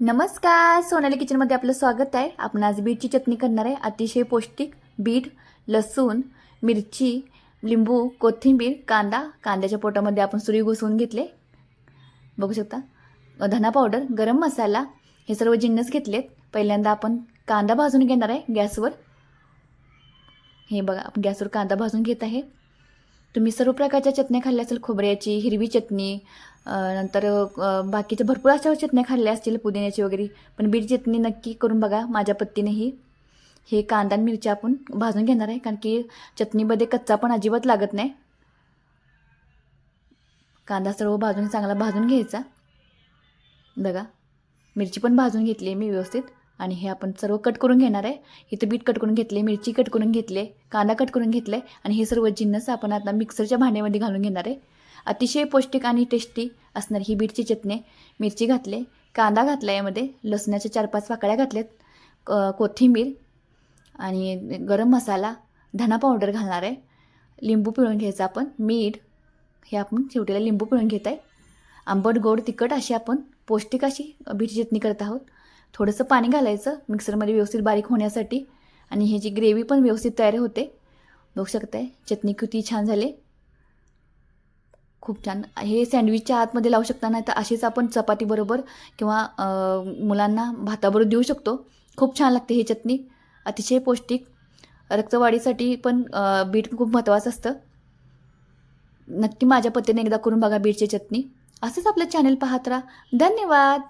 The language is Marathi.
नमस्कार सोनाली किचनमध्ये आपलं स्वागत आहे. आपण आज बीटची चटणी करणार आहे. अतिशय पौष्टिक बीट लसूण मिरची लिंबू कोथिंबीर कांदा. कांद्याच्या पोटामध्ये आपण सुरी घुसवून घेतले. बघू शकता. धना पावडर गरम मसाला हे सर्व जिन्नस घेतलेत. पहिल्यांदा आपण कांदा भाजून घेणार आहे गॅसवर. हे बघा आपण गॅसवर कांदा भाजून घेत आहे. तुम्ही सर्व प्रकारच्या चटण्या खाल्ल्या असेल. खोबऱ्याची हिरवी चटणी नंतर बाकीचे बाकीच्या भरपूर अशा चटण्या खाल्ल्या असतील पुदिन्याची वगैरे. पण बीट चटणी नक्की करून बघा माझ्या पत्तीनेही हे कांदा आणि मिरच्या आपण भाजून घेणार आहे कारण की चटणीमध्ये कच्चा पण अजिबात लागत नाही. कांदा सर्व भाजून चांगला भाजून घ्यायचा. बघा मिरची पण भाजून घेतली आहे मी व्यवस्थित. आणि हे आपण सर्व कट करून घेणार आहे. इथं बीट कट करून घेतले मिरची कट करून घेतले कांदा कट करून घेतले. आणि हे सर्व जिन्नस आपण आता मिक्सरच्या भांड्यामध्ये घालून घेणार आहे. अतिशय पौष्टिक आणि टेस्टी असणारी ही बीटची चटणी. मिरची घातले कांदा घातला यामध्ये लसणाच्या चार पाच पाकळ्या घातल्यात क- कोथिंबीर आणि गरम मसाला धना पावडर घालणार आहे. लिंबू पिळून घ्यायचा आपण मीठ हे आपण शेवटीला लिंबू पिळून घेत आहे. आंबट गोड तिखट अशी आपण पौष्टिक अशी बीटची चटणी करत आहोत. थोडंसं पाणी घालायचं मिक्सरमध्ये व्यवस्थित बारीक होण्यासाठी. आणि ह्याची ग्रेव्ही पण व्यवस्थित तयार होते. बघू शकताय चटणी किती छान झाली. खूप छान. हे सँडविचच्या आतमध्ये लावू शकता नाही तर अशीच आपण चपातीबरोबर किंवा मुलांना भाताबरोबर देऊ शकतो. खूप छान लागते ही चटणी. अतिशय पौष्टिक. रक्तवाढीसाठी पण बीट खूप महत्त्वाचं असतं. नक्की माझ्या पत्तीने एकदा करून बघा बीटची चटणी. असंच आपलं चॅनल पाहत राहा. धन्यवाद!